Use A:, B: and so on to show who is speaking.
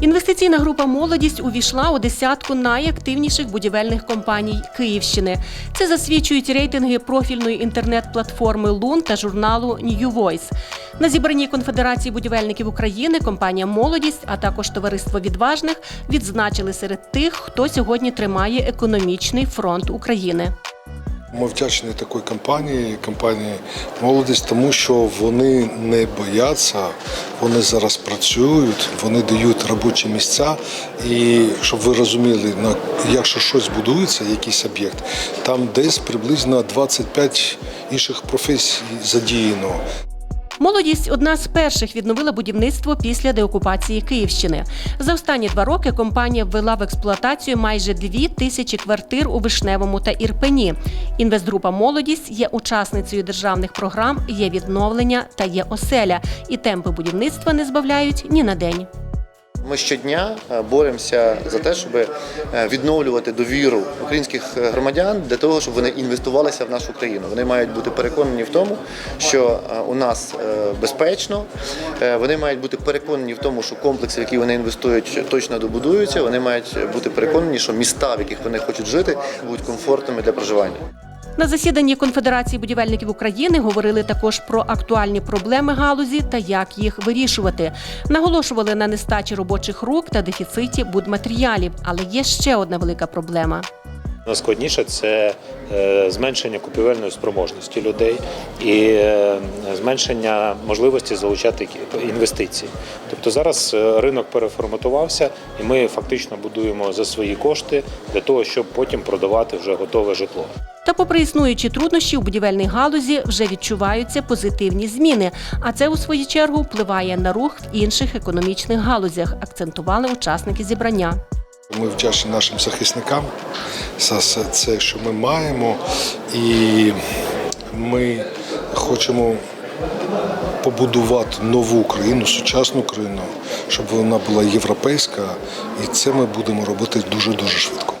A: Інвестиційна група Молодість увійшла у десятку найактивніших будівельних компаній Київщини. Це засвідчують рейтинги профільної інтернет-платформи Лун та журналу New Voice. На зібранні Конфедерації будівельників України компанія Молодість, а також товариство відважних відзначили серед тих, хто сьогодні тримає економічний фронт України.
B: Ми вдячні такої компанії, компанії Молодість, тому що вони не бояться, вони зараз працюють, вони дають робочі місця. І щоб ви розуміли, якщо щось будується, якийсь об'єкт, там десь приблизно 25 інших професій задіяно.
A: Молодість одна з перших відновила будівництво після деокупації Київщини. За останні два роки компанія ввела в експлуатацію майже дві тисячі квартир у Вишневому та Ірпені. Інвестгрупа Молодість є учасницею державних програм Є відновлення та є оселя, і темпи будівництва не збавляють ні на день.
C: Ми щодня е, боремося за те, щоб е, відновлювати довіру українських е, громадян для того, щоб вони інвестувалися в нашу країну. Вони мають бути переконані в тому, що у нас безпечно. Вони мають бути переконані в тому, що комплекси, в які вони інвестують, точно добудуються. Вони мають бути переконані, що міста, в яких вони хочуть жити, будуть комфортними для проживання.
A: На засіданні Конфедерації будівельників України говорили також про актуальні проблеми галузі та як їх вирішувати. Наголошували на нестачі робочих рук та дефіциті будматеріалів. Але є ще одна велика проблема.
D: Найскладніше це е, зменшення купівельної спроможності людей і е, зменшення можливості залучати інвестиції. Тобто зараз е, ринок переформатувався, і ми фактично будуємо за свої кошти для того, щоб потім продавати вже готове житло.
A: Та, попри існуючі труднощі у будівельній галузі, вже відчуваються позитивні зміни. А це у свою чергу впливає на рух в інших економічних галузях, акцентували учасники зібрання.
B: Ми вдячні нашим захисникам за це, що ми маємо, і ми хочемо побудувати нову країну, сучасну країну, щоб вона була європейська, і це ми будемо робити дуже дуже швидко.